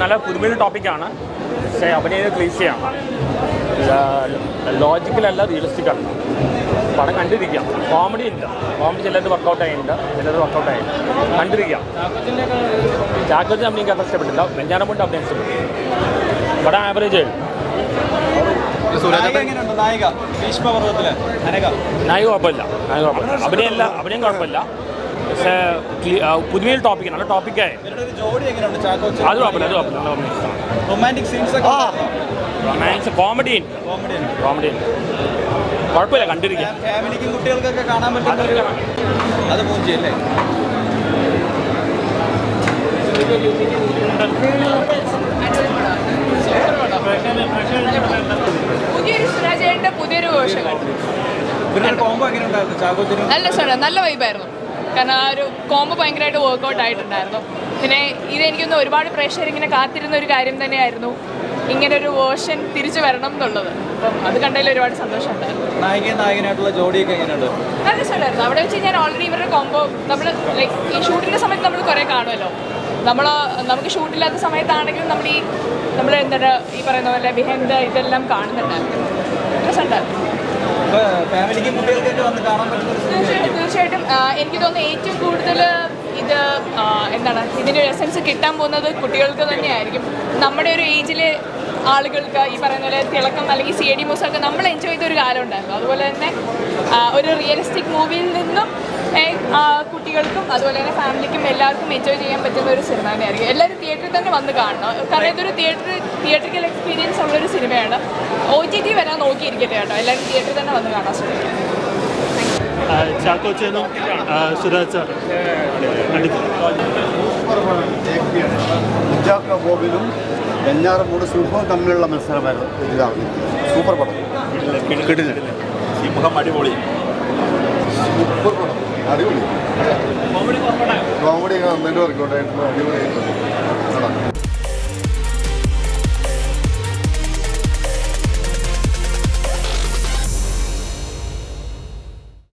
നല്ല പുതുമൊരു ടോപ്പിക്കാണ്. പക്ഷേ അഭിനയ ക്ലീശയാണ് ലോജിക്കലല്ല റിയലിസ്റ്റിക് ആണ്. പടം കണ്ടിരിക്കാം. കോമഡി ഇല്ല കോമഡി ചിലത് വർക്കൗട്ട് ആയിട്ടുണ്ട്. ചിലത് വർക്കൗട്ട് ആയിട്ടുണ്ട് കണ്ടിരിക്കാം. ചാക്കോച്ചിന് അഭിനയിക്കാൻ അത്ര ഇഷ്ടപ്പെട്ടില്ല. കൊണ്ട് അഭിനയം ഇഷ്ടപ്പെട്ടു പടം ആവറേജ് ആയിരുന്നു നായിക കുഴപ്പമില്ല. നായിക കുഴപ്പമില്ല. അഭിനയമല്ല അഭിനയം കുഴപ്പമില്ല. പക്ഷേ പുതുമയിൽ ടോപ്പിക്കാണ് നല്ല ടോപ്പിക്കായി അത് കുഴപ്പമില്ല അത് കുഴപ്പമില്ല കോമഡി കോമഡി കുഴപ്പമില്ല കണ്ടിരിക്കാം. ഫാമിലിക്കും കുട്ടികൾക്കൊക്കെ കാണാൻ പറ്റുന്ന ഒരു അത് പുതിയൊരു സുരാജേന്റെ പുതിയൊരു ചാക്കോച്ചിനും നല്ല സുര നല്ല വൈബായിരുന്നു കാരണം ആ ഒരു കോമ്പ് ഭയങ്കരമായിട്ട് വർക്കൗട്ട് ആയിട്ടുണ്ടായിരുന്നു. പിന്നെ ഇതെനിക്കൊന്ന് ഒരുപാട് പ്രേക്ഷകർ ഇങ്ങനെ കാത്തിരുന്ന ഒരു കാര്യം തന്നെയായിരുന്നു. ഇങ്ങനെ ഒരു വേർഷൻ തിരിച്ചു വരണം എന്നുള്ളത്. അപ്പം അത് കണ്ടതിൽ ഒരുപാട് സന്തോഷമുണ്ടായിരുന്നു. നായികയും നായകനായിട്ടുള്ള ജോഡിയൊക്കെ എങ്ങനെയുണ്ട്? നല്ല സുഖമായിരുന്നു അവിടെ വെച്ച് ഞാൻ ഓൾറെഡി ഇവരുടെ കോമ്പോ നമ്മൾ ലൈക്ക് ഈ ഷൂട്ടിന്റെ സമയത്ത് നമ്മൾ കുറേ കാണുമല്ലോ. നമ്മൾ നമുക്ക് ഷൂട്ടില്ലാത്ത സമയത്താണെങ്കിലും നമ്മൾ ഈ നമ്മൾ എന്താ ഈ പറയുന്ന പോലെ ബിഹൈൻഡ് ഇതെല്ലാം കാണുന്നുണ്ടായിരുന്നു. രസമുണ്ടായിരുന്നു. ഫാമിലിക്കും കുട്ടികൾക്കൊക്കെ വന്ന് കാണാൻ പറ്റുന്ന ഒരു തീർച്ചയായിട്ടും തീർച്ചയായിട്ടും ആ, എനിക്ക് തോന്നുന്നു ഏറ്റവും കൂടുതൽ ഇത് എന്താണ് ഇതിന്റെ എസൻസ് കിട്ടാൻ പോകുന്നത് കുട്ടികൾക്ക് തന്നെയായിരിക്കും. നമ്മുടെ ഒരു ഏജിൽ ആളുകൾക്ക് ഈ പറയുന്ന പോലെ തിളക്കം അല്ലെങ്കിൽ സി ഡി മൂസൊക്കെ നമ്മൾ എൻജോയ് ചെയ്ത ഒരു കാലം ഉണ്ടായിരുന്നു. അതുപോലെ തന്നെ ഒരു റിയലിസ്റ്റിക് മൂവിയിൽ നിന്നും കുട്ടികൾക്കും അതുപോലെ തന്നെ ഫാമിലിക്കും എല്ലാവർക്കും എൻജോയ് ചെയ്യാൻ പറ്റുന്ന ഒരു സിനിമ തന്നെയായിരിക്കും. എല്ലാവരും തിയേറ്ററിൽ തന്നെ വന്ന് കാണണം. കാരണം ഇതൊരു തിയേറ്റർ തിയേറ്ററിക്കൽ എക്സ്പീരിയൻസ് ഉള്ളൊരു സിനിമയാണ് ഒ ടി ടി വരാൻ നോക്കിയിരിക്കട്ടെ കേട്ടോ. എല്ലാവരും തിയേറ്ററിൽ തന്നെ വന്ന് കാണാൻ ശ്രമിക്കും ചാക്കോച്ചനും സുരാജ് കുഞ്ചാക്ക ബോബിനും വെഞ്ഞാറമൂട് സിംഹവും തമ്മിലുള്ള മത്സരമായിരുന്നു. ഇതാണ് സൂപ്പർ പടം. കിട്ടില്ല സിംഹം അടിപൊളി. സൂപ്പർ പടം. അടിപൊളി. കോമഡി നന്നായിട്ട് വർക്കൗട്ട് ആയിട്ടുണ്ട്. അടിപൊളിയായിട്ടുണ്ട്.